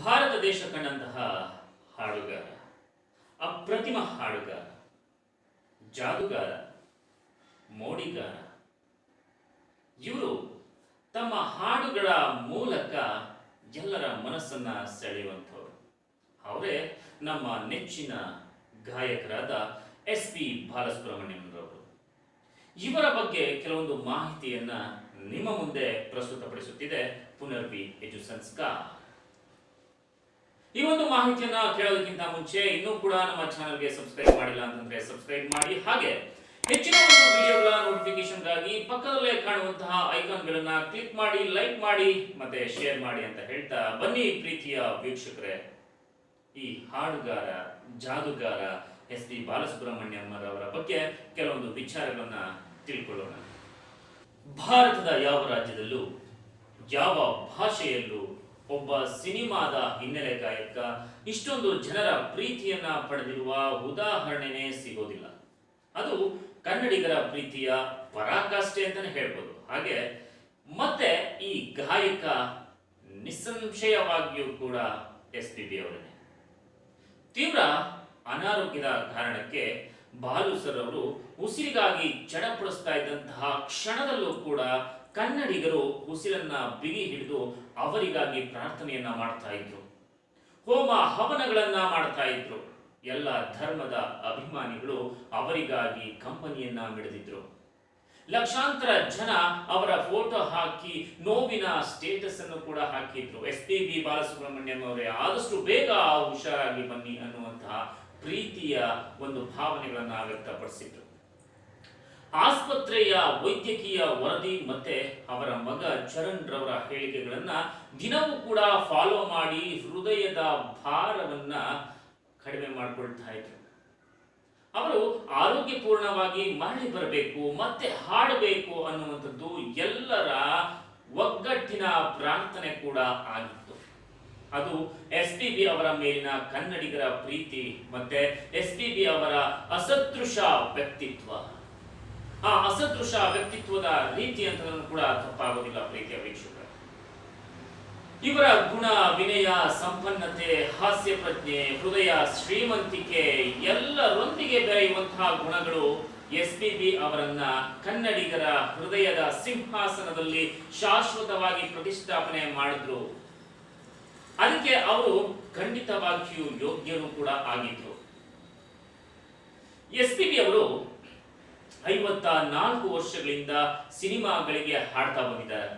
ಭಾರತ ದೇಶ ಕಂಡಂತಹ ಹಾಡುಗಾರ, ಅಪ್ರತಿಮ ಹಾಡುಗಾರ, ಜಾದುಗಾರ, ಮೋಡಿಗಾರ, ಇವರು ತಮ್ಮ ಹಾಡುಗಳ ಮೂಲಕ ಎಲ್ಲರ ಮನಸ್ಸನ್ನ ಸೆಳೆಯುವಂಥವ್ರು. ಅವರೇ ನಮ್ಮ ನೆಚ್ಚಿನ ಗಾಯಕರಾದ ಎಸ್ ಪಿ ಬಾಲಸುಬ್ರಹ್ಮಣ್ಯಂರವರು ಇವರ ಬಗ್ಗೆ ಕೆಲವೊಂದು ಮಾಹಿತಿಯನ್ನ ನಿಮ್ಮ ಮುಂದೆ ಪ್ರಸ್ತುತಪಡಿಸುತ್ತಿದೆ ಪುನರ್ವಿ ಎಜು ಸಂಸ್ಕಾರ ಈ ಒಂದು ಮಾಹಿತಿಯನ್ನ ಕೇಳೋದಕ್ಕಿಂತ ಮುಂಚೆ ಇನ್ನೂ ಕೂಡ ನಮ್ಮ ಚಾನಲ್ಗೆ ಸಬ್ಸ್ಕ್ರೈಬ್ ಮಾಡಿಲ್ಲ ಅಂತಂದ್ರೆ ಸಬ್ಸ್ಕ್ರೈಬ್ ಮಾಡಿ. ಹಾಗೆ ಹೆಚ್ಚಿನ ಒಂದು ವಿಡಿಯೋಗಳ ನೋಟಿಫಿಕೇಶನ್ಗಾಗಿ ಪಕ್ಕದಲ್ಲೇ ಕಾಣುವಂತಹ ಐಕಾನ್ಗಳನ್ನ ಕ್ಲಿಕ್ ಮಾಡಿ, ಲೈಕ್ ಮಾಡಿ, ಮತ್ತೆ ಶೇರ್ ಮಾಡಿ ಅಂತ ಹೇಳ್ತಾ ಬನ್ನಿ ಪ್ರೀತಿಯ ವೀಕ್ಷಕರೇ. ಈ ಹಾಡುಗಾರ, ಜಾದುಗಾರ ಎಸ್ ಪಿ ಬಾಲಸುಬ್ರಹ್ಮಣ್ಯಮ್ಮರವರ ಬಗ್ಗೆ ಕೆಲವೊಂದು ವಿಚಾರಗಳನ್ನ ತಿಳ್ಕೊಳ್ಳೋಣ. ಭಾರತದ ಯಾವ ರಾಜ್ಯದಲ್ಲೂ ಯಾವ ಭಾಷೆಯಲ್ಲೂ ಒಬ್ಬ ಸಿನಿಮಾದ ಹಿನ್ನೆಲೆ ಗಾಯಕ, ಇಷ್ಟೊಂದು ಜನರ ಪ್ರೀತಿಯನ್ನ ಪಡೆದಿರುವ ಉದಾಹರಣೆನೇ ಸಿಗೋದಿಲ್ಲ. ಅದು ಕನ್ನಡಿಗರ ಪ್ರೀತಿಯ ಪರಾಕಾಷ್ಠೆ ಅಂತಾನೆ ಹೇಳ್ಬೋದು. ಹಾಗೆ ಮತ್ತೆ ಈ ಗಾಯಕ ನಿಸ್ಸಂಶಯವಾಗಿಯೂ ಕೂಡ ಎಸ್ ಪಿ ಬಿ ಅವರೇ ತೀವ್ರ ಅನಾರೋಗ್ಯದ ಕಾರಣಕ್ಕೆ ಬಾಲು ಸರ್ ಅವರು ಉಸಿರಿಗಾಗಿ ಚಡಪಡಿಸ್ತಾ ಇದ್ದಂತಹ ಕ್ಷಣದಲ್ಲೂ ಕೂಡ ಕನ್ನಡಿಗರು ಉಸಿರನ್ನ ಬಿಗಿ ಹಿಡಿದು ಅವರಿಗಾಗಿ ಪ್ರಾರ್ಥನೆಯನ್ನ ಮಾಡ್ತಾ ಇದ್ರು. ಹೋಮ ಹವನಗಳನ್ನ ಮಾಡ್ತಾ ಇದ್ರು. ಎಲ್ಲ ಧರ್ಮದ ಅಭಿಮಾನಿಗಳು ಅವರಿಗಾಗಿ ಕಂಪನಿಯನ್ನ ಮಿಡಿದಿದ್ರು. ಲಕ್ಷಾಂತರ ಜನ ಅವರ ಫೋಟೋ ಹಾಕಿ ನೋವಿನ ಸ್ಟೇಟಸ್ ಅನ್ನು ಕೂಡ ಹಾಕಿದ್ರು. ಎಸ್ ಪಿ ಬಿ ಬಾಲಸುಬ್ರಹ್ಮಣ್ಯಂ ಅವರೇ, ಆದಷ್ಟು ಬೇಗ ಹುಷಾರಾಗಿ ಬನ್ನಿ ಅನ್ನುವಂತಹ ಪ್ರೀತಿಯ ಒಂದು ಭಾವನೆಗಳನ್ನು ವ್ಯಕ್ತಪಡಿಸಿದ್ರು ಆಸ್ಪತ್ರೆಯ ವೈದ್ಯಕೀಯ ವರದಿ ಮತ್ತೆ ಅವರ ಮಗ ಚರಣ್ ರವರ ಹೇಳಿಕೆಗಳನ್ನ ದಿನವೂ ಕೂಡ ಫಾಲೋ ಮಾಡಿ ಹೃದಯದ ಭಾರವನ್ನ ಕಡಿಮೆ ಮಾಡಿಕೊಳ್ತಾ ಇದ್ರು. ಅವರು ಆರೋಗ್ಯಪೂರ್ಣವಾಗಿ ಮರಳಿ ಬರಬೇಕು, ಮತ್ತೆ ಹಾಡಬೇಕು ಅನ್ನುವಂಥದ್ದು ಎಲ್ಲರ ಒಗ್ಗಟ್ಟಿನ ಪ್ರಾರ್ಥನೆ ಕೂಡ ಆಗಿತ್ತು. ಅದು ಎಸ್ ಪಿ ಬಿ ಅವರ ಮೇಲಿನ ಕನ್ನಡಿಗರ ಪ್ರೀತಿ ಮತ್ತೆ ಎಸ್ ಪಿ ಬಿ ಅವರ ಅಸದೃಶ ವ್ಯಕ್ತಿತ್ವ. ಆ ಅಸದೃಶ ವ್ಯಕ್ತಿತ್ವದ ರೀತಿ ಅಂತ ಕೂಡ ತಪ್ಪಾಗೋದಿಲ್ಲ ಪ್ರೀತಿಯ ವೀಕ್ಷಕರು. ಇವರ ಗುಣ, ವಿನಯ, ಸಂಪನ್ನತೆ, ಹಾಸ್ಯ ಪ್ರಜ್ಞೆ, ಹೃದಯ ಶ್ರೀಮಂತಿಕೆ ಎಲ್ಲರೊಂದಿಗೆ ಬೆರೆಯುವಂತಹ ಗುಣಗಳು ಎಸ್ ಪಿ ಬಿ ಅವರನ್ನ ಕನ್ನಡಿಗರ ಹೃದಯದ ಸಿಂಹಾಸನದಲ್ಲಿ ಶಾಶ್ವತವಾಗಿ ಪ್ರತಿಷ್ಠಾಪನೆ ಮಾಡಿದ್ರು. ಅದಕ್ಕೆ ಅವರು ಖಂಡಿತವಾಗಿಯೂ ಯೋಗ್ಯರು ಕೂಡ ಆಗಿದ್ರು. ಎಸ್ ಪಿ ಬಿ ಅವರು ಐವತ್ತ ನಾಲ್ಕು ವರ್ಷಗಳಿಂದ ಸಿನಿಮಾಗಳಿಗೆ ಹಾಡ್ತಾ ಬಂದಿದ್ದಾರೆ.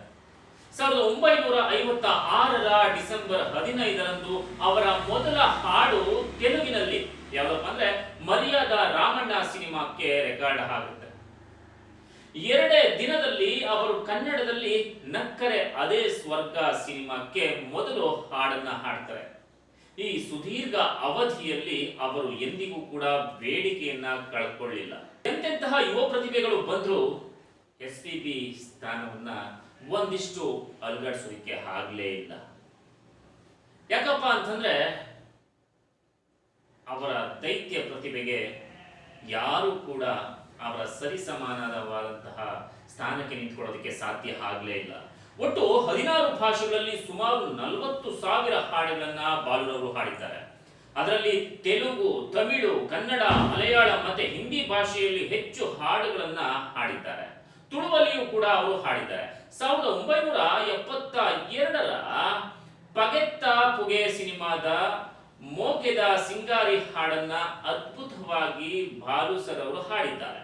ಸಾವಿರದ ಒಂಬೈನೂರ ಐವತ್ತ ಆರರ ಡಿಸೆಂಬರ್ ಹದಿನೈದರಂದು ಅವರ ಮೊದಲ ಹಾಡು ತೆಲುಗಿನಲ್ಲಿ ಯಾವ್ದಪ್ಪ ಅಂದ್ರೆ ಮರ್ಯಾದ ರಾಮಣ್ಣ ಸಿನಿಮಾಕ್ಕೆ ರೆಕಾರ್ಡ್ ಆಗುತ್ತೆ ಎರಡೇ ದಿನದಲ್ಲಿ ಅವರು ಕನ್ನಡದಲ್ಲಿ ನಕ್ಕರೆ ಅದೇ ಸ್ವರ್ಗ ಸಿನಿಮಾಕ್ಕೆ ಮೊದಲು ಹಾಡನ್ನ ಹಾಡ್ತಾರೆ. ಈ ಸುದೀರ್ಘ ಅವಧಿಯಲ್ಲಿ ಅವರು ಎಂದಿಗೂ ಕೂಡ ಬೇಡಿಕೆಯನ್ನ ಕಳ್ಕೊಳ್ಳಿಲ್ಲ. ಎಂತೆಂತಹ ಯುವ ಪ್ರತಿಭೆಗಳು ಬಂದ್ರು ಎಸ್ ಪಿ ಬಿ ಸ್ಥಾನವನ್ನ ಒಂದಿಷ್ಟು ಅಲುಗಾಡಿಸೋದಕ್ಕೆ ಆಗ್ಲೇ ಇಲ್ಲ. ಯಾಕಪ್ಪ ಅಂತಂದ್ರೆ ಅವರ ದೈತ್ಯ ಪ್ರತಿಭೆಗೆ ಯಾರು ಕೂಡ ಅವರ ಸರಿಸಮಾನವಾದಂತಹ ಸ್ಥಾನಕ್ಕೆ ನಿಂತ್ಕೊಳ್ಳೋದಕ್ಕೆ ಸಾಧ್ಯ ಆಗ್ಲೇ ಇಲ್ಲ. ಒಟ್ಟು ಹದಿನಾರು ಭಾಷೆಗಳಲ್ಲಿ ಸುಮಾರು ನಲವತ್ತು ಸಾವಿರ ಹಾಡುಗಳನ್ನ ಬಾಲುರವರು ಹಾಡಿದ್ದಾರೆ. ಅದರಲ್ಲಿ ತೆಲುಗು, ತಮಿಳು, ಕನ್ನಡ, ಮಲಯಾಳ ಮತ್ತೆ ಹಿಂದಿ ಭಾಷೆಯಲ್ಲಿ ಹೆಚ್ಚು ಹಾಡುಗಳನ್ನ ಹಾಡಿದ್ದಾರೆ. ತುಳುವಲ್ಲಿಯೂ ಕೂಡ ಅವರು ಹಾಡಿದ್ದಾರೆ. ಸಾವಿರದ ಒಂಬೈನೂರ ಎಪ್ಪತ್ತ ಎರಡರ ಪಗೆತ್ತ ಪುಗೆ ಸಿನಿಮಾದ ಮೋಕೆದ ಸಿಂಗಾರಿ ಹಾಡನ್ನ ಅದ್ಭುತವಾಗಿ ಬಾಲು ಸರ್ ಅವರು ಹಾಡಿದ್ದಾರೆ.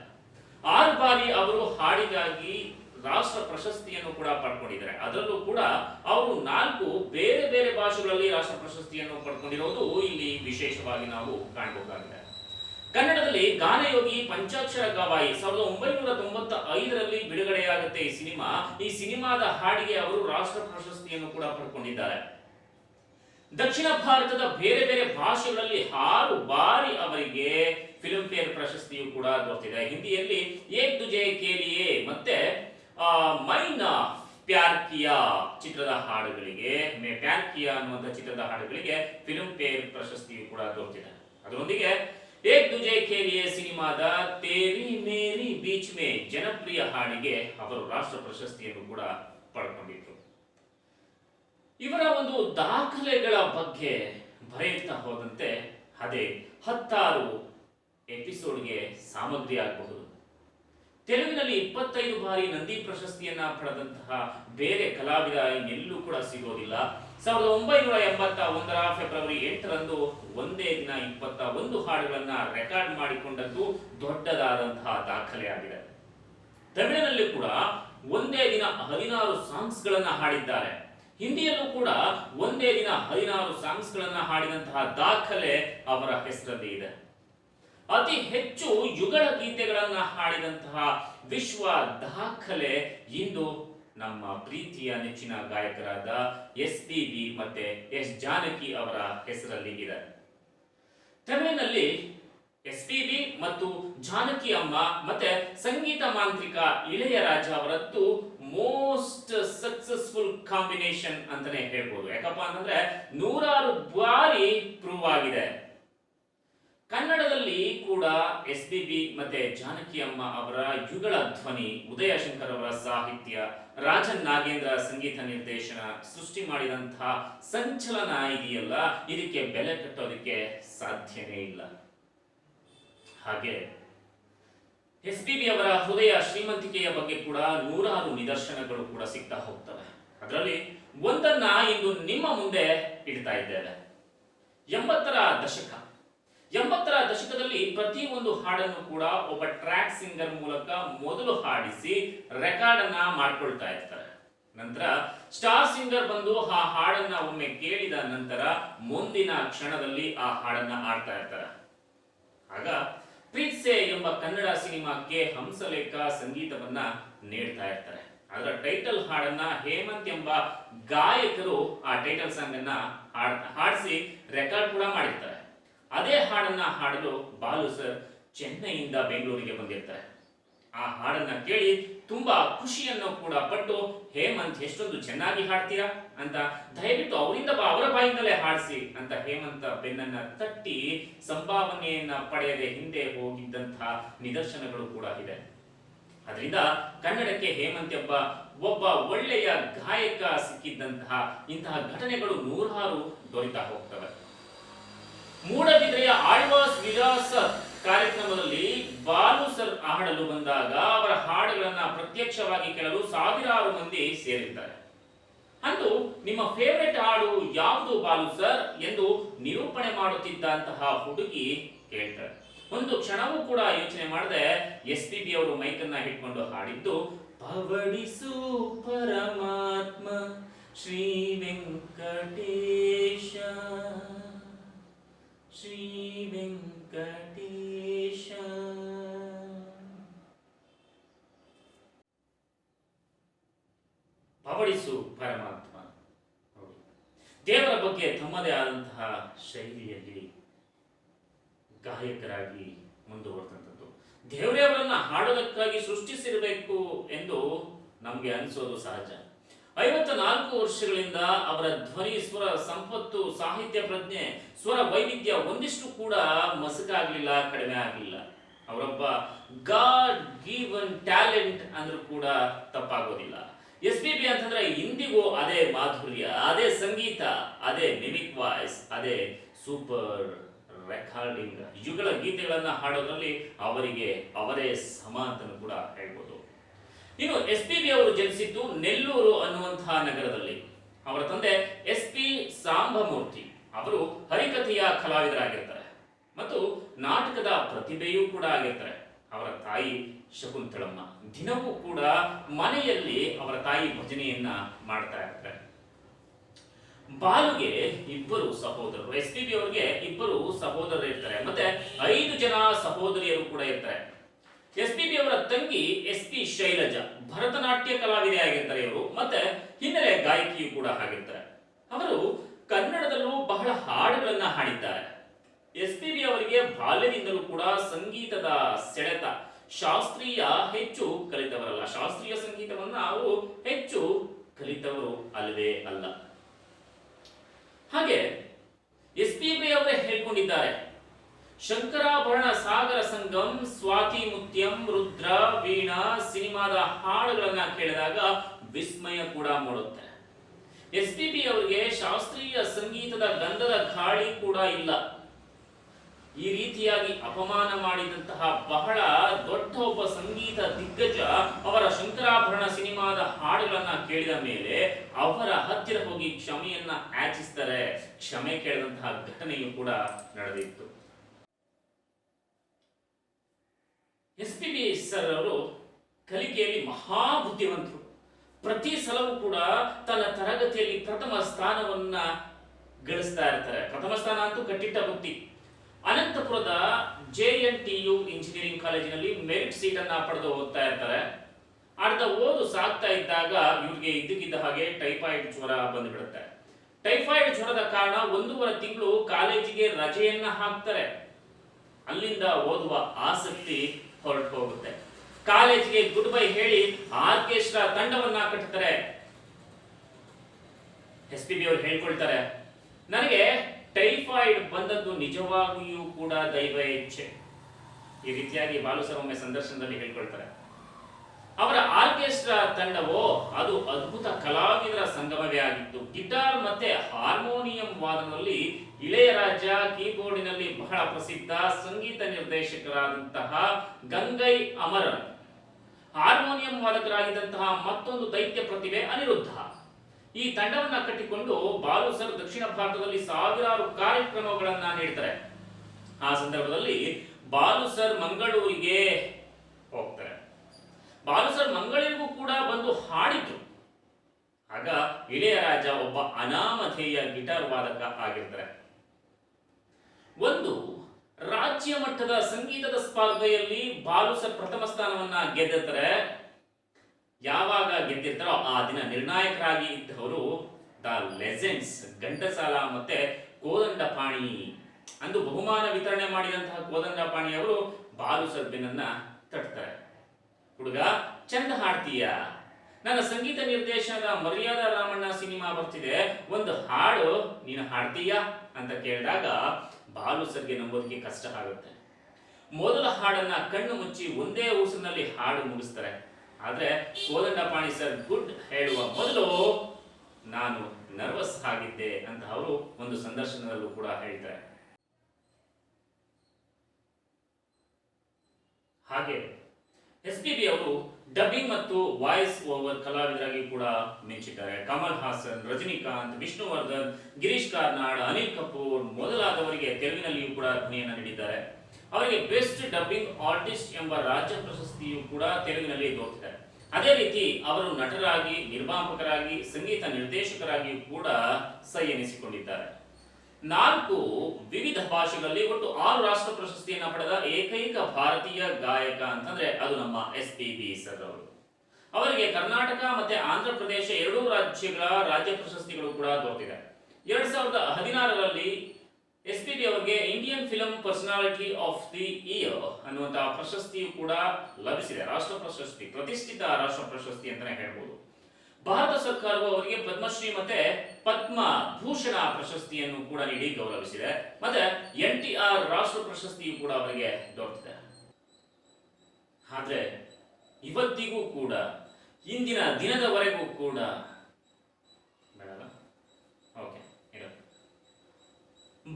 ಆರು ಬಾರಿ ಅವರು ಹಾಡಿಗಾಗಿ ರಾಷ್ಟ್ರ ಪ್ರಶಸ್ತಿಯನ್ನು ಕೂಡ ಪಡ್ಕೊಂಡಿದ್ದಾರೆ. ಅದರಲ್ಲೂ ಕೂಡ ಅವರು ನಾಲ್ಕು ಬೇರೆ ಬೇರೆ ಭಾಷೆಗಳಲ್ಲಿ ರಾಷ್ಟ್ರ ಪ್ರಶಸ್ತಿಯನ್ನು ಪಡ್ಕೊಂಡಿರೋದು ಇಲ್ಲಿ ವಿಶೇಷವಾಗಿ ನಾವು ಕಾಣಬಹುದಾಗಿದೆ. ಕನ್ನಡದಲ್ಲಿ ಗಾನಯೋಗಿ ಪಂಚಾಕ್ಷರ ಗವಾಯಿ ಸಾವಿರದ ಒಂಬೈನೂರ ತೊಂಬತ್ತ ಐದರಲ್ಲಿ ಬಿಡುಗಡೆಯಾಗುತ್ತೆ ಈ ಸಿನಿಮಾ. ಈ ಸಿನಿಮಾದ ಹಾಡಿಗೆ ಅವರು ರಾಷ್ಟ್ರ ಪ್ರಶಸ್ತಿಯನ್ನು ಕೂಡ ಪಡ್ಕೊಂಡಿದ್ದಾರೆ. ದಕ್ಷಿಣ ಭಾರತದ ಬೇರೆ ಬೇರೆ ಭಾಷೆಗಳಲ್ಲಿ ಆರು ಬಾರಿ ಅವರಿಗೆ ಫಿಲ್ಮ್ ಫೇರ್ ಪ್ರಶಸ್ತಿಯು ಕೂಡ ದೊರೆತಿದೆ. ಹಿಂದಿಯಲ್ಲಿ ಏಕ್ ದುಜೆ ಕೇಲಿಯೇ ಮತ್ತೆ ಮೈನ ಪ್ಯಾರ್ ಕಿಯಾ ಚಿತ್ರದ ಹಾಡುಗಳಿಗೆ, ಮೇ ಪ್ಯಾರ್ಕಿಯಾ ಅನ್ನುವಂಥ ಚಿತ್ರದ ಹಾಡುಗಳಿಗೆ ಫಿಲ್ಮ್ ಫೇರ್ ಪ್ರಶಸ್ತಿಯು ಕೂಡ ದೊರೆತಿದೆ. ಅದರೊಂದಿಗೆ ಏಕ್ ದುಜೆ ಕೇಲಿಯೇ ಸಿನಿಮಾದ ತೇರಿ ಮೇರಿ ಬೀಚ್ ಮೇ ಜನಪ್ರಿಯ ಹಾಡಿಗೆ ಅವರು ರಾಷ್ಟ್ರ ಪ್ರಶಸ್ತಿಯನ್ನು ಕೂಡ ಪಡ್ಕೊಂಡಿದ್ರು. ಇವರ ಒಂದು ದಾಖಲೆಗಳ ಬಗ್ಗೆ ಬರೆಯುತ್ತಾ ಹೋದಂತೆ ಅದೇ ಹತ್ತಾರು ಎಪಿಸೋಡ್ಗೆ ಸಾಮಗ್ರಿ ಆಗಬಹುದು. ತೆಲುಗಿನಲ್ಲಿ ಇಪ್ಪತ್ತೈದು ಬಾರಿ ನಂದಿ ಪ್ರಶಸ್ತಿಯನ್ನ ಪಡೆದಂತಹ ಬೇರೆ ಕಲಾವಿದ ಎಲ್ಲೂ ಕೂಡ ಸಿಗೋದಿಲ್ಲ. ಸಾವಿರದ ಒಂಬೈನೂರ ಎಂಬತ್ತ ಒಂದರ ಫೆಬ್ರವರಿ ಎಂಟರಂದು ಒಂದೇ ದಿನ ಇಪ್ಪತ್ತ ಒಂದು ಹಾಡುಗಳನ್ನ ರೆಕಾರ್ಡ್ ಮಾಡಿಕೊಂಡದ್ದು ದೊಡ್ಡದಾದಂತಹ ದಾಖಲೆ ಆಗಿದೆ. ತಮಿಳಿನಲ್ಲಿ ಕೂಡ ಒಂದೇ ದಿನ ಹದಿನಾರು ಸಾಂಗ್ಸ್ ಗಳನ್ನ ಹಾಡಿದ್ದಾರೆ. ಹಿಂದಿಯಲ್ಲೂ ಕೂಡ ಒಂದೇ ದಿನ ಹದಿನಾರು ಸಾಂಗ್ಸ್ ಗಳನ್ನ ಹಾಡಿದಂತಹ ದಾಖಲೆ ಅವರ ಹೆಸರಲ್ಲಿ ಇದೆ. ಅತಿ ಹೆಚ್ಚು ಯುಗಳ ಗೀತೆಗಳನ್ನ ಹಾಡಿದಂತಹ ವಿಶ್ವ ದಾಖಲೆ ಇಂದು ನಮ್ಮ ಪ್ರೀತಿಯ ನೆಚ್ಚಿನ ಗಾಯಕರಾದ ಎಸ್ ಪಿ ಬಿ ಮತ್ತೆ ಎಸ್ ಜಾನಕಿ ಅವರ ಹೆಸರಲ್ಲಿ ಇದೆ. ತಮಿಳಿನಲ್ಲಿ ಎಸ್ ಪಿ ಬಿ ಮತ್ತು ಜಾನಕಿ ಅಮ್ಮ ಮತ್ತೆ ಸಂಗೀತ ಮಾಂತ್ರಿಕ ಇಳೆಯರಾಜ ಅವರದ್ದು ಮೋಸ್ಟ್ ಸಕ್ಸಸ್ಫುಲ್ ಕಾಂಬಿನೇಷನ್ ಅಂತಾನೆ ಹೇಳ್ಬೋದು. ಯಾಕಪ್ಪ ಅಂತಂದ್ರೆ ನೂರಾರು ಬಾರಿ ಪ್ರೂವ್ ಆಗಿದೆ. ಕನ್ನಡದಲ್ಲಿ ಕೂಡ ಎಸ್ ಬಿ ಬಿ ಮತ್ತೆ ಜಾನಕಿ ಅಮ್ಮ ಅವರ ಯುಗಳ ಧ್ವನಿ, ಉದಯಶಂಕರ್ ಅವರ ಸಾಹಿತ್ಯ, ರಾಜನ್ ನಾಗೇಂದ್ರ ಸಂಗೀತ ನಿರ್ದೇಶನ ಸೃಷ್ಟಿ ಮಾಡಿದಂತಹ ಸಂಚಲನ ಇದೆಯಲ್ಲ, ಇದಕ್ಕೆ ಬೆಲೆ ಕಟ್ಟೋದಕ್ಕೆ ಸಾಧ್ಯನೇ ಇಲ್ಲ. ಹಾಗೆ ಎಸ್ ಪಿ ಬಿ ಅವರ ಹೃದಯ ಶ್ರೀಮಂತಿಕೆಯ ಬಗ್ಗೆ ಕೂಡ ನೂರಾರು ನಿದರ್ಶನಗಳು ಕೂಡ ಸಿಗ್ತಾ ಹೋಗ್ತವೆ. ಅದರಲ್ಲಿ ಒಂದನ್ನ ಇಂದು ನಿಮ್ಮ ಮುಂದೆ ಇಡ್ತಾ ಇದ್ದೇವೆ. ಎಂಬತ್ತರ ದಶಕ. ಎಂಬತ್ತರ ದಶಕದಲ್ಲಿ ಪ್ರತಿ ಒಂದು ಹಾಡನ್ನು ಕೂಡ ಒಬ್ಬ ಟ್ರ್ಯಾಕ್ ಸಿಂಗರ್ ಮೂಲಕ ಮೊದಲು ಹಾಡಿಸಿ ರೆಕಾರ್ಡ್ ಅನ್ನ ಮಾಡ್ಕೊಳ್ತಾ ಇರ್ತಾರೆ. ನಂತರ ಸ್ಟಾರ್ ಸಿಂಗರ್ ಬಂದು ಆ ಹಾಡನ್ನ ಒಮ್ಮೆ ಕೇಳಿದ ನಂತರ ಮುಂದಿನ ಕ್ಷಣದಲ್ಲಿ ಆ ಹಾಡನ್ನ ಆಡ್ತಾ ಇರ್ತಾರೆ. ಆಗ ಪ್ರೀತ್ಸೆ ಎಂಬ ಕನ್ನಡ ಸಿನಿಮಾಕ್ಕೆ ಹಂಸಲೇಖ ಸಂಗೀತವನ್ನ ನೀಡ್ತಾ ಇರ್ತಾರೆ. ಅದರ ಟೈಟಲ್ ಹಾಡನ್ನ ಹೇಮಂತ್ ಎಂಬ ಗಾಯಕರು ಆ ಟೈಟಲ್ ಸಾಂಗ್ ಅನ್ನ ಹಾಡಿಸಿ ರೆಕಾರ್ಡ್ ಕೂಡ ಮಾಡಿರ್ತಾರೆ. ಅದೇ ಹಾಡನ್ನ ಹಾಡಲು ಬಾಲು ಸರ್ ಚೆನ್ನೈಯಿಂದ ಬೆಂಗಳೂರಿಗೆ ಬಂದಿರ್ತಾರೆ. ಆ ಹಾಡನ್ನ ಕೇಳಿ ತುಂಬಾ ಖುಷಿಯನ್ನು ಕೂಡ ಪಟ್ಟು ಹೇಮಂತ್, ಎಷ್ಟೊಂದು ಚೆನ್ನಾಗಿ ಹಾಡ್ತೀರಾ? ಅಂತ ದಯವಿಟ್ಟು ಅವರಿಂದ ಅವರ ಬಾಯಿಂದಲೇ ಹಾಡಿಸಿ ಅಂತ ಹೇಮಂತ ಬೆನ್ನನ್ನ ತಟ್ಟಿ ಸಂಭಾವನೆಯನ್ನ ಪಡೆಯದೆ ಹಿಂದೆ ಹೋಗಿದ್ದಂತಹ ನಿದರ್ಶನಗಳು ಕೂಡ ಇದೆ. ಅದರಿಂದ ಕನ್ನಡಕ್ಕೆ ಹೇಮಂತ್ ಎಂಬ ಒಬ್ಬ ಒಳ್ಳೆಯ ಗಾಯಕ ಸಿಕ್ಕಿದ್ದಂತಹ ಇಂತಹ ಘಟನೆಗಳು ನೂರಾರು ದೊರೀತಾ ಹೋಗ್ತವೆ. ಮೂಡಬಿದ್ರೆಯ ಆಳ್ವಾಸ್ ವಿಲಾಸ ಕಾರ್ಯಕ್ರಮದಲ್ಲಿ ಬಾಲು ಸರ್ ಹಾಡಲು ಬಂದಾಗ ಅವರ ಹಾಡುಗಳನ್ನ ಪ್ರತ್ಯಕ್ಷವಾಗಿ ಕೇಳಲು ಸಾವಿರಾರು ಮಂದಿ ಸೇರಿದ್ದಾರೆ. ಅಂದು ನಿಮ್ಮ ಫೇವರೆಟ್ ಹಾಡು ಯಾವುದು ಬಾಲು ಸರ್ ಎಂದು ನಿರೂಪಣೆ ಮಾಡುತ್ತಿದ್ದಂತಹ ಹುಡುಗಿ ಕೇಳ್ತಾರೆ ಒಂದು ಕ್ಷಣವೂ ಕೂಡ ಯೋಚನೆ ಮಾಡದೆ ಎಸ್ ಪಿ ಬಿ ಅವರು ಮೈಕನ್ನ ಹಿಡ್ಕೊಂಡು ಹಾಡಿದ್ದು ಪವಡಿಸು ಪರಮಾತ್ಮ ಶ್ರೀ ವೆಂಕಟೇಶ ಶ್ರೀ ವೆಂಕಟೇಶ. ಪವಡಿಸು ಪರಮಾತ್ಮ. ದೇವರ ಬಗ್ಗೆ ತಮ್ಮದೇ ಆದಂತಹ ಶೈಲಿಯಲ್ಲಿ ಗಾಯಕರಾಗಿ ಮುಂದುವರೆದಂಥದ್ದು. ದೇವರೇ ಅವರನ್ನ ಹಾಡೋದಕ್ಕಾಗಿ ಸೃಷ್ಟಿಸಿರಬೇಕು ಎಂದು ನಮಗೆ ಅನಿಸೋದು ಸಹಜ. ಐವತ್ತ ನಾಲ್ಕು ವರ್ಷಗಳಿಂದ ಅವರ ಧ್ವನಿ, ಸ್ವರ, ಸಂಪತ್ತು, ಸಾಹಿತ್ಯ ಪ್ರಜ್ಞೆ, ಸ್ವರ ವೈವಿಧ್ಯ ಒಂದಿಷ್ಟು ಕೂಡ ಮಸಕಾಗ್ಲಿಲ್ಲ, ಕಡಿಮೆ ಆಗಲಿಲ್ಲ. ಅವರೊಬ್ಬ ಗಾಡ್ ಗಿವನ್ ಟ್ಯಾಲೆಂಟ್ ಅಂದ್ರೂ ಕೂಡ ತಪ್ಪಾಗೋದಿಲ್ಲ. ಎಸ್ ಪಿ ಬಿ ಅಂತಂದ್ರೆ ಇಂದಿಗೂ ಅದೇ ಮಾಧುರ್ಯ, ಅದೇ ಸಂಗೀತ, ಅದೇ ಮಿಮಿಕ್ ವಾಯ್ಸ್, ಅದೇ ಸೂಪರ್ ರೆಕಾರ್ಡಿಂಗ್ ಯುಗಳ ಗೀತೆಗಳನ್ನ ಹಾಡೋದ್ರಲ್ಲಿ ಅವರಿಗೆ ಅವರೇ ಸಮ ಅಂತಲೂ ಕೂಡ ಹೇಳ್ಬೋದು. ಇನ್ನು ಎಸ್ ಪಿ ಬಿ ಅವರು ಜನಿಸಿದ್ದು ನೆಲ್ಲೂರು ಅನ್ನುವಂತಹ ನಗರದಲ್ಲಿ. ಅವರ ತಂದೆ ಎಸ್ ಪಿ ಸಾಂಬಮೂರ್ತಿ. ಅವರು ಹರಿಕಥೆಯ ಕಲಾವಿದರಾಗಿರ್ತಾರೆ. ಮತ್ತು ನಾಟಕದ ಪ್ರತಿಭೆಯೂ ಕೂಡ ಆಗಿರ್ತಾರೆ. ಅವರ ತಾಯಿ ಶಕುಂತಳಮ್ಮ. ದಿನವೂ ಕೂಡ ಮನೆಯಲ್ಲಿ ಅವರ ತಾಯಿ ಭಜನೆಯನ್ನ ಮಾಡ್ತಾ ಇರ್ತಾರೆ. ಬಾಲುಗೆ ಇಬ್ಬರು ಸಹೋದರರು, ಎಸ್ ಪಿ ಬಿ ಅವರಿಗೆ ಇಬ್ಬರು ಸಹೋದರರು ಇರ್ತಾರೆ. ಮತ್ತೆ ಐದು ಜನ ಸಹೋದರಿಯರು ಕೂಡ ಇರ್ತಾರೆ. ಎಸ್ ಪಿ ಬಿ ಅವರ ತಂಗಿ ಎಸ್ ಪಿ ಶೈಲಜಾ, ಭರತನಾಟ್ಯ ಕಲಾವಿದೆ ಆಗಿರ್ತಾರೆ ಇವರು. ಮತ್ತೆ ಹಿನ್ನೆಲೆ ಗಾಯಕಿಯು ಕೂಡ ಆಗಿರ್ತಾರೆ. ಅವರು ಕನ್ನಡದಲ್ಲೂ ಬಹಳ ಹಾಡುಗಳನ್ನ ಹಾಡಿದ್ದಾರೆ. ಎಸ್ ಪಿ ಬಿ ಅವರಿಗೆ ಬಾಲ್ಯದಿಂದಲೂ ಕೂಡ ಸಂಗೀತದ ಸೆಳೆತ ಶಾಸ್ತ್ರೀಯ ಹೆಚ್ಚು ಕಲಿತವರಲ್ಲ. ಶಾಸ್ತ್ರೀಯ ಸಂಗೀತವನ್ನ ಅವರು ಹೆಚ್ಚು ಕಲಿತವರು ಅಲ್ಲವೇ ಅಲ್ಲ. ಹಾಗೆ ಎಸ್ ಪಿ ಬಿ ಅವರೇ ಹೇಳ್ಕೊಂಡಿದ್ದಾರೆ. ಶಂಕರಾಭರಣ ಸಾಗರ ಸಂಗಮ್ ಸ್ವಾತಿ ಮುತ್ಯಂ ರುದ್ರ ವೀಣಾ ಸಿನಿಮಾದ ಹಾಡುಗಳನ್ನ ಕೇಳಿದಾಗ ವಿಸ್ಮಯ ಕೂಡ ಮೂಡುತ್ತೆ. ಎಸ್ ಪಿ ಬಿ ಅವರಿಗೆ ಶಾಸ್ತ್ರೀಯ ಸಂಗೀತದ ಗಂಧದ ಗಾಳಿ ಕೂಡ ಇಲ್ಲ. ಈ ರೀತಿಯಾಗಿ ಅಪಮಾನ ಮಾಡಿದಂತಹ ಬಹಳ ದೊಡ್ಡ ಒಬ್ಬ ಸಂಗೀತ ದಿಗ್ಗಜ ಅವರ ಶಂಕರಾಭರಣ ಸಿನಿಮಾದ ಹಾಡುಗಳನ್ನ ಕೇಳಿದ ಮೇಲೆ ಅವರ ಹತ್ತಿರ ಹೋಗಿ ಕ್ಷಮೆಯನ್ನ ಆಚಿಸ್ತಾರೆ ಕ್ಷಮೆ ಕೇಳಿದಂತಹ ಘಟನೆಯು ಕೂಡ ನಡೆದಿತ್ತು. ಎಸ್ ಪಿ ಬಿ ಸರ್ ಅವರು ಕಲಿಕೆಯಲ್ಲಿ ಮಹಾ ಬುದ್ಧಿವಂತರು ಪ್ರತಿ ಸಲವೂ ಕೂಡ ತನ್ನ ತರಗತಿಯಲ್ಲಿ ಪ್ರಥಮ ಸ್ಥಾನವನ್ನ ಗಳಿಸ್ತಾ ಇರ್ತಾರೆ. ಪ್ರಥಮ ಸ್ಥಾನ ಅಂತೂ ಕಟ್ಟಿಟ್ಟ ಬುದ್ಧಿ. ಅನಂತಪುರದ J N T U engineering ಕಾಲೇಜಿನಲ್ಲಿ ಮೆರಿಟ್ ಸೀಟ್ ಅನ್ನ ಪಡೆದು ಓದ್ತಾ ಇರ್ತಾರೆ. ಅರ್ಧ ಓದು ಸಾಗ್ತಾ ಇದ್ದಾಗ ಇವ್ರಿಗೆ ಇದ್ದಕ್ಕಿದ್ದ ಹಾಗೆ ಟೈಫಾಯ್ಡ್ ಜ್ವರ ಬಂದ್ಬಿಡುತ್ತೆ. ಟೈಫಾಯ್ಡ್ ಜ್ವರದ ಕಾರಣ ಒಂದೂವರೆ ತಿಂಗಳು ಕಾಲೇಜಿಗೆ ರಜೆಯನ್ನ ಹಾಕ್ತಾರೆ. ಅಲ್ಲಿಂದ ಓದುವ ಆಸಕ್ತಿ ಹೊರಟು ಹೋಗುತ್ತೆ ಕಾಲೇಜಿಗೆ ಗುಡ್ ಬೈ ಹೇಳಿ ಆರ್ಕೆಸ್ಟ್ರಾ ತಂಡವನ್ನ ಕಟ್ತಾರೆ. ಎಸ್ ಪಿ ಬಿ ಅವರು ಹೇಳ್ಕೊಳ್ತಾರೆ. ನನಗೆ ಟೈಫಾಯ್ಡ್ ಬಂದದ್ದು ನಿಜವಾಗಿಯೂ ಕೂಡ ದೈವ ಇಚ್ಛೆ. ಈ ರೀತಿಯಾಗಿ ಬಾಲು ಸಂದರ್ಶನದಲ್ಲಿ ಹೇಳ್ಕೊಳ್ತಾರೆ. ಅವರ ಆರ್ಕೆಸ್ಟ್ರಾ ತಂಡವೋ, ಅದು ಅದ್ಭುತ ಕಲಾವಿದರ ಸಂಗಮವೇ ಆಗಿತ್ತು ಗಿಟಾರ್ ಮತ್ತೆ ಹಾರ್ಮೋನಿಯಂ ವಾದನದಲ್ಲಿ ಇಳೆಯರಾಜ ಕೀಬೋರ್ಡಿನಲ್ಲಿ ಬಹಳ ಪ್ರಸಿದ್ಧ ಸಂಗೀತ ನಿರ್ದೇಶಕರಾದಂತಹ ಗಂಗೈ ಅಮರನ್. ಹಾರ್ಮೋನಿಯಂ ವಾದಕರಾಗಿದ್ದಂತಹ ಮತ್ತೊಂದು ದೈತ್ಯ ಪ್ರತಿಭೆ ಅನಿರುದ್ಧ. ಈ ತಂಡವನ್ನ ಕಟ್ಟಿಕೊಂಡು ಬಾಲು ಸರ್ ದಕ್ಷಿಣ ಭಾರತದಲ್ಲಿ ಸಾವಿರಾರು ಕಾರ್ಯಕ್ರಮಗಳನ್ನ ನೀಡ್ತಾರೆ. ಆ ಸಂದರ್ಭದಲ್ಲಿ ಬಾಲು ಸರ್ ಮಂಗಳೂರಿಗೆ ಹೋಗ್ತಾರೆ. ಬಾಲು ಸರ್ ಮಂಗಳೂರಿಗೂ ಕೂಡ ಬಂದು ಹಾಡಿದ್ರು. ಆಗ ಇಳೆಯರಾಜ ಒಬ್ಬ ಅನಾಮಧೇಯ ಗಿಟಾರ್ ವಾದಕ ಆಗಿರ್ತಾರೆ. ಒಂದು ರಾಜ್ಯ ಮಟ್ಟದ ಸಂಗೀತದ ಸ್ಪರ್ಧೆಯಲ್ಲಿ ಬಾಲು ಸರ್ ಪ್ರಥಮ ಸ್ಥಾನವನ್ನ ಗೆದ್ದಿರ್ತಾರೆ. ಯಾವಾಗ ಗೆದ್ದಿರ್ತಾರೋ ಆ ದಿನ ನಿರ್ಣಾಯಕರಾಗಿ ಇದ್ದವರು ದ ಲೆಜೆಂಡ್ಸ್. ಗಂಟಸಾಲ ಮತ್ತೆ ಕೋದಂಡಪಾಣಿ ಅಂದು ಬಹುಮಾನ ವಿತರಣೆ ಮಾಡಿದಂತಹ ಕೋದಂಡಪಾಣಿ ಅವರು ಬಾಲು ಸರ್ ತಟ್ತಾರೆ. ಹುಡುಗ, ಚಂದ ಹಾಡ್ತೀಯ? ನನ್ನ ಸಂಗೀತ ನಿರ್ದೇಶನದ ಮರ್ಯಾದ ರಾಮಣ್ಣ ಸಿನಿಮಾ ಬರ್ತಿದೆ. ಒಂದು ಹಾಡು ನೀನು ಹಾಡ್ತೀಯ ಅಂತ ಕೇಳಿದಾಗ ಬಾಲು ಸರ್ಗೆ ನಂಬೋದಕ್ಕೆ ಕಷ್ಟ ಆಗುತ್ತೆ. ಮೊದಲ ಹಾಡನ್ನ ಕಣ್ಣು ಮುಚ್ಚಿ ಒಂದೇ ಊಸಿನಲ್ಲಿ ಹಾಡು ಮುಗಿಸ್ತಾರೆ. ಆದ್ರೆ ಕೋದಂಡಪಾಣಿ ಸರ್ ಗುಡ್ ಹೇಳುವ ಮೊದಲು ನಾನು ನರ್ವಸ್ ಆಗಿದ್ದೆ ಅಂತ ಅವರು ಒಂದು ಸಂದರ್ಶನದಲ್ಲೂ ಕೂಡ ಹೇಳ್ತಾರೆ. ಹಾಗೆ ಎಸ್ ಪಿ ಬಿ ಅವರು ಡಬ್ಬಿಂಗ್ ಮತ್ತು ವಾಯ್ಸ್ ಓವರ್ ಕಲಾವಿದರಾಗಿ ಕೂಡ ಮಿಂಚಿದ್ದಾರೆ. ಕಮಲ್ ಹಾಸನ್, ರಜನಿಕಾಂತ್, ವಿಷ್ಣುವರ್ಧನ್, ಗಿರೀಶ್ ಕಾರ್ನಾಡ್, ಅನಿಲ್ ಕಪೂರ್ ಮೊದಲಾದವರಿಗೆ ತೆಲುಗಿನಲ್ಲಿಯೂ ಕೂಡ ಧ್ವನಿಯನ್ನು ನೀಡಿದ್ದಾರೆ. ಅವರಿಗೆ ಬೆಸ್ಟ್ ಡಬ್ಬಿಂಗ್ ಆರ್ಟಿಸ್ಟ್ ಎಂಬ ರಾಜ್ಯ ಪ್ರಶಸ್ತಿಯು ಕೂಡ ತೆಲುಗಿನಲ್ಲಿ ದೊರೆತಿದೆ. ಅದೇ ರೀತಿ ಅವರು ನಟರಾಗಿ, ನಿರ್ಮಾಪಕರಾಗಿ, ಸಂಗೀತ ನಿರ್ದೇಶಕರಾಗಿಯೂ ಕೂಡ ಸೈ ಎನಿಸಿಕೊಂಡಿದ್ದಾರೆ. ನಾಲ್ಕು ವಿವಿಧ ಭಾಷೆಗಳಲ್ಲಿ ಒಟ್ಟು ಆರು ರಾಷ್ಟ್ರ ಪ್ರಶಸ್ತಿಯನ್ನು ಪಡೆದ ಏಕೈಕ ಭಾರತೀಯ ಗಾಯಕ ಅಂತಂದ್ರೆ ಅದು ನಮ್ಮ ಎಸ್ ಪಿ ಬಿ ಸರ್ ಅವರು ಅವರಿಗೆ ಕರ್ನಾಟಕ ಮತ್ತೆ ಆಂಧ್ರ ಪ್ರದೇಶ ಎರಡೂ ರಾಜ್ಯಗಳ ರಾಜ್ಯ ಪ್ರಶಸ್ತಿಗಳು ಕೂಡ ದೊರೆತಿದೆ. ಎರಡ್ ಸಾವಿರದ ಹದಿನಾರರಲ್ಲಿ ಎಸ್ ಪಿ ಬಿ ಅವರಿಗೆ Indian film personality of the year ಅನ್ನುವಂತಹ ಪ್ರಶಸ್ತಿಯು ಕೂಡ ಲಭಿಸಿದೆ. ರಾಷ್ಟ್ರ ಪ್ರಶಸ್ತಿ, ಪ್ರತಿಷ್ಠಿತ ರಾಷ್ಟ್ರ ಪ್ರಶಸ್ತಿ ಅಂತಾನೆ ಹೇಳ್ಬೋದು. ಭಾರತ ಸರ್ಕಾರವು ಅವರಿಗೆ ಪದ್ಮಶ್ರೀ ಮತ್ತೆ ಪದ್ಮ ಭೂಷಣ ಪ್ರಶಸ್ತಿಯನ್ನು ಕೂಡ ನೀಡಿ ಗೌರವಿಸಿದೆ. ಮತ್ತೆ ಎನ್ ಟಿ ಆರ್ ರಾಷ್ಟ್ರ ಪ್ರಶಸ್ತಿಯು ಕೂಡ ಅವರಿಗೆ ದೊರೆತಿದೆ. ಆದ್ರೆ ಇವತ್ತಿಗೂ ಕೂಡ ಇಂದಿನ ದಿನದವರೆಗೂ ಕೂಡ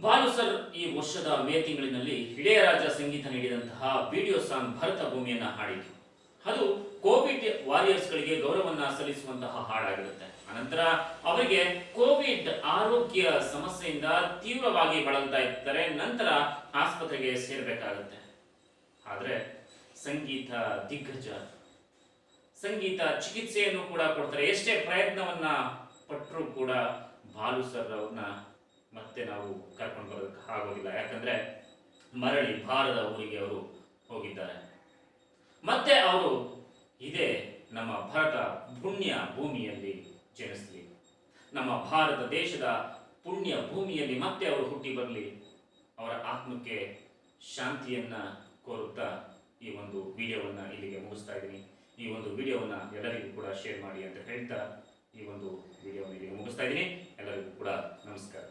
ಬಾಲು ಸರ್ ಈ ವರ್ಷದ ಮೇ ತಿಂಗಳಿನಲ್ಲಿ ಇಳೆಯರಾಜ ಸಂಗೀತ ನೀಡಿದಂತಹ ವಿಡಿಯೋ ಸಾಂಗ್ ಭರತ ಭೂಮಿಯನ್ನ ಹಾಡಿತು ಅದು ಕೋವಿಡ್ ವಾರಿಯರ್ಸ್ಗಳಿಗೆ ಗೌರವವನ್ನು ಸಲ್ಲಿಸುವಂತಹ ಹಾಡಾಗಿರುತ್ತೆ. ಅನಂತರ ಅವರಿಗೆ ಕೋವಿಡ್ ಆರೋಗ್ಯ ಸಮಸ್ಯೆಯಿಂದ ತೀವ್ರವಾಗಿ ಬಳಲ್ತಾ ಇರ್ತಾರೆ ನಂತರ ಆಸ್ಪತ್ರೆಗೆ ಸೇರಬೇಕಾಗುತ್ತೆ. ಆದರೆ ಸಂಗೀತ ದಿಗ್ಗಜ. ಸಂಗೀತ ಚಿಕಿತ್ಸೆಯನ್ನು ಕೂಡ ಕೊಡ್ತಾರೆ. ಎಷ್ಟೇ ಪ್ರಯತ್ನವನ್ನ ಪಟ್ಟರೂ ಕೂಡ ಬಾಲು ಸರ್ ಅವ್ರನ್ನ ಮತ್ತೆ ನಾವು ಕರ್ಕೊಂಡು ಬರೋದಕ್ಕೆ ಆಗೋದಿಲ್ಲ. ಯಾಕಂದ್ರೆ ಮರಳಿ ಭಾರದ ಊರಿಗೆ ಅವರು ಹೋಗಿದ್ದಾರೆ. ಮತ್ತೆ ಅವರು ಇದೇ ನಮ್ಮ ಭಾರತ ಪುಣ್ಯ ಭೂಮಿಯಲ್ಲಿ ಜನಿಸಲಿ. ನಮ್ಮ ಭಾರತ ದೇಶದ ಪುಣ್ಯ ಭೂಮಿಯಲ್ಲಿ ಮತ್ತೆ ಅವರು ಹುಟ್ಟಿ ಬರಲಿ. ಅವರ ಆತ್ಮಕ್ಕೆ ಶಾಂತಿಯನ್ನ ಕೋರುತ್ತಾ ಈ ಒಂದು ವಿಡಿಯೋವನ್ನ ಇಲ್ಲಿಗೆ ಮುಗಿಸ್ತಾ ಇದ್ದೀನಿ. ಈ ಒಂದು ವಿಡಿಯೋವನ್ನ ಎಲ್ಲರಿಗೂ ಕೂಡ ಶೇರ್ ಮಾಡಿ ಅಂತ ಹೇಳ್ತಾ ಈ ಒಂದು ವಿಡಿಯೋವನ್ನು ಇಲ್ಲಿಗೆ ಮುಗಿಸ್ತಾ ಇದ್ದೀನಿ. ಎಲ್ಲರಿಗೂ ಕೂಡ ನಮಸ್ಕಾರ.